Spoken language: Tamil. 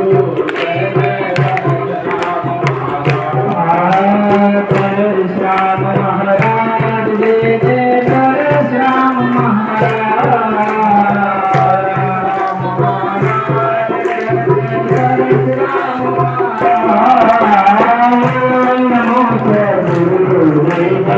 ओम